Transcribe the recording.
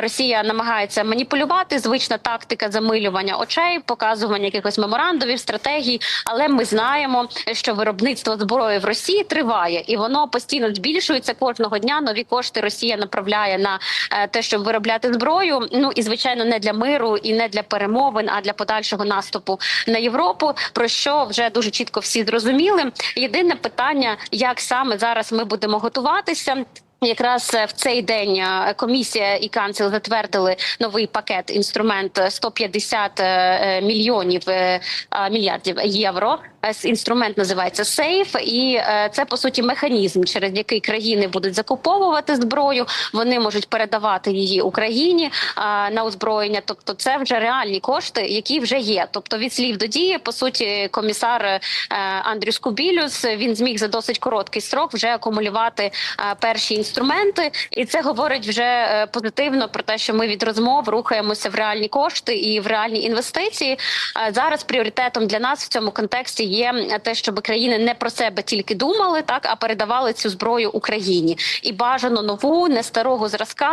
Росія намагається маніпулювати, звична тактика замилювання очей, показування якихось меморандумів, стратегій. Але ми знаємо, що виробництво зброї в Росії триває, і воно постійно збільшується кожного дня. Нові кошти Росія направляє на е, те, щоб виробляти зброю. Ну і звичайно, не для миру і не для перемовин, а для подальшого наступу на Європу. Про що вже дуже чітко всі зрозуміли. Єдине питання, як саме зараз ми будемо готуватися. Якраз е, в цей день е, комісія і канцел затвердили новий пакет інструмент е, 150 е, мільйонів мільярдів євро. Інструмент називається Сейф, і це по суті механізм, через який країни будуть закуповувати зброю. Вони можуть передавати її Україні на озброєння. Тобто, це вже реальні кошти, які вже є. Тобто, від слів до дії, по суті, комісар Андрюс Кубілюс він зміг за досить короткий строк вже акумулювати перші інструменти, і це говорить вже е, позитивно про те, що ми від розмов рухаємося в реальні кошти і в реальні інвестиції. Е, Зараз пріоритетом для нас в цьому контексті є те, щоб країни не про себе тільки думали, так а передавали цю зброю Україні і бажано нову, не старого зразка.